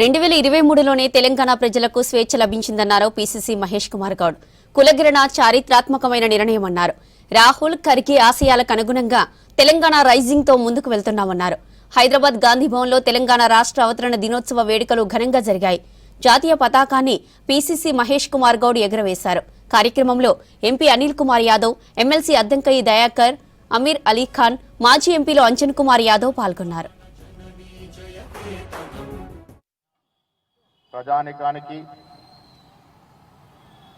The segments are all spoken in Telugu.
రెండు వేల ఇరవై మూడులోనే తెలంగాణ ప్రజలకు స్వేచ్ఛ లభించిందన్నారు పీసీసీ మహేష్ కుమార్ గౌడ్. కులగిరణ చారిత్రాత్మకమైన నిర్ణయమన్నారు. రాహుల్ ఖర్గే ఆశయాలకు అనుగుణంగా తెలంగాణ రైజింగ్తో ముందుకు వెళ్తున్నామన్నారు. హైదరాబాద్ గాంధీ భవన్లో తెలంగాణ రాష్ట్ర అవతరణ దినోత్సవ వేడుకలు ఘనంగా జరిగాయి. జాతీయ పతాకాన్ని పీసీసీ మహేష్ కుమార్ గౌడ్ ఎగురవేశారు. కార్యక్రమంలో ఎంపీ అనిల్ కుమార్ యాదవ్ ఎమ్మెల్సీ అద్దంకయ్య దయాకర్ అమీర్ అలీ ఖాన్ మాజీ ఎంపీలు అంజన్ కుమార్ యాదవ్ పాల్గొన్నారు. ప్రజానికానికి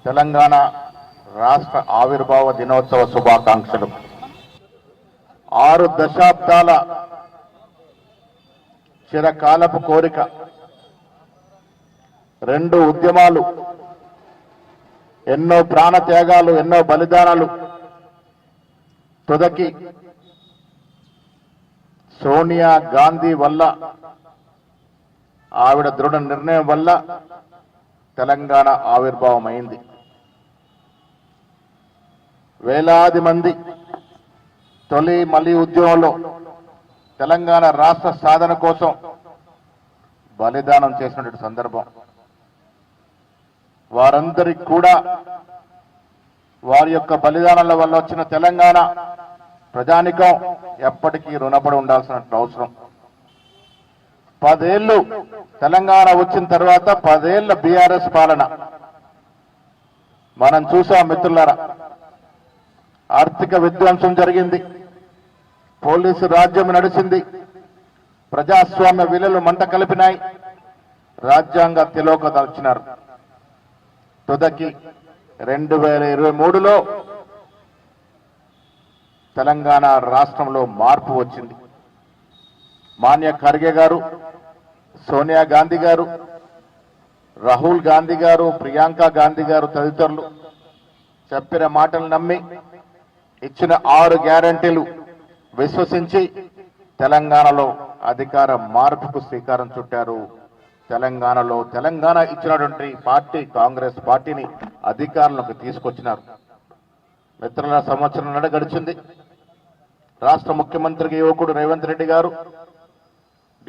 తెలంగాణ రాష్ట్ర ఆవిర్భావ దినోత్సవ శుభాకాంక్షలు. ఆరు దశాబ్దాల చిరకాలపు కోరిక. రెండు ఉద్యమాలు. ఎన్నో ప్రాణత్యాగాలు ఎన్నో బలిదానాలు తుదకి సోనియా గాంధీ వల్ల ఆవిడ దృఢ నిర్ణయం వల్ల తెలంగాణ ఆవిర్భావం అయింది వేలాది మంది తొలి మలి ఉద్యమంలో తెలంగాణ రాష్ట్ర సాధన కోసం బలిదానం చేసినటువంటి సందర్భం. వారందరికి కూడా వారి యొక్క బలిదానాల వల్ల వచ్చిన తెలంగాణ ప్రజానికం ఎప్పటికీ రుణపడి ఉండాల్సిన అవసరం. పదేళ్ళు తెలంగాణ వచ్చిన తర్వాత పదేళ్ళ బీఆర్ఎస్ పాలన. మనం చూసాం మిత్రులారా ఆర్థిక విధ్వంసం జరిగింది పోలీసు రాజ్యం నడిచింది ప్రజాస్వామ్య విలువలు మంట కలిపినాయి రాజ్యాంగ తిలోక దాల్చినారు తుదకి రెండు వేల ఇరవై మూడులో తెలంగాణ రాష్ట్రంలో మార్పు వచ్చింది. మాన్య ఖర్గే గారు సోనియా గాంధీ గారు రాహుల్ గాంధీ గారు ప్రియాంక గాంధీ గారు తదితరులు చెప్పిన మాటలు నమ్మి ఇచ్చిన ఆరు గ్యారంటీలు విశ్వసించి తెలంగాణలో అధికార మార్పుకు శ్రీకారం చుట్టారు. తెలంగాణలో తెలంగాణ ఇచ్చినటువంటి పార్టీ కాంగ్రెస్ పార్టీని అధికారంలోకి తీసుకొచ్చినారు. మిత్రుల సంవత్సరం నడ గడిచింది రాష్ట్ర ముఖ్యమంత్రికి యువకుడు రేవంత్ రెడ్డి గారు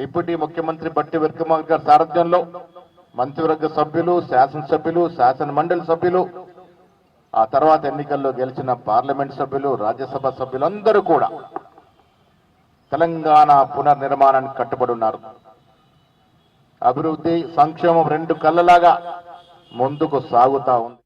డిప్యూటీ ముఖ్యమంత్రి బట్టి విక్రమార్ గారి సారథ్యంలో మంత్రివర్గ సభ్యులు శాసనసభ్యులు శాసన మండలి సభ్యులు ఆ తర్వాత ఎన్నికల్లో గెలిచిన పార్లమెంట్ సభ్యులు రాజ్యసభ సభ్యులందరూ కూడా తెలంగాణ పునర్నిర్మాణానికి కట్టుబడి ఉన్నారు అభివృద్ధి సంక్షేమం రెండు కళ్ళలాగా ముందుకు సాగుతా ఉంది.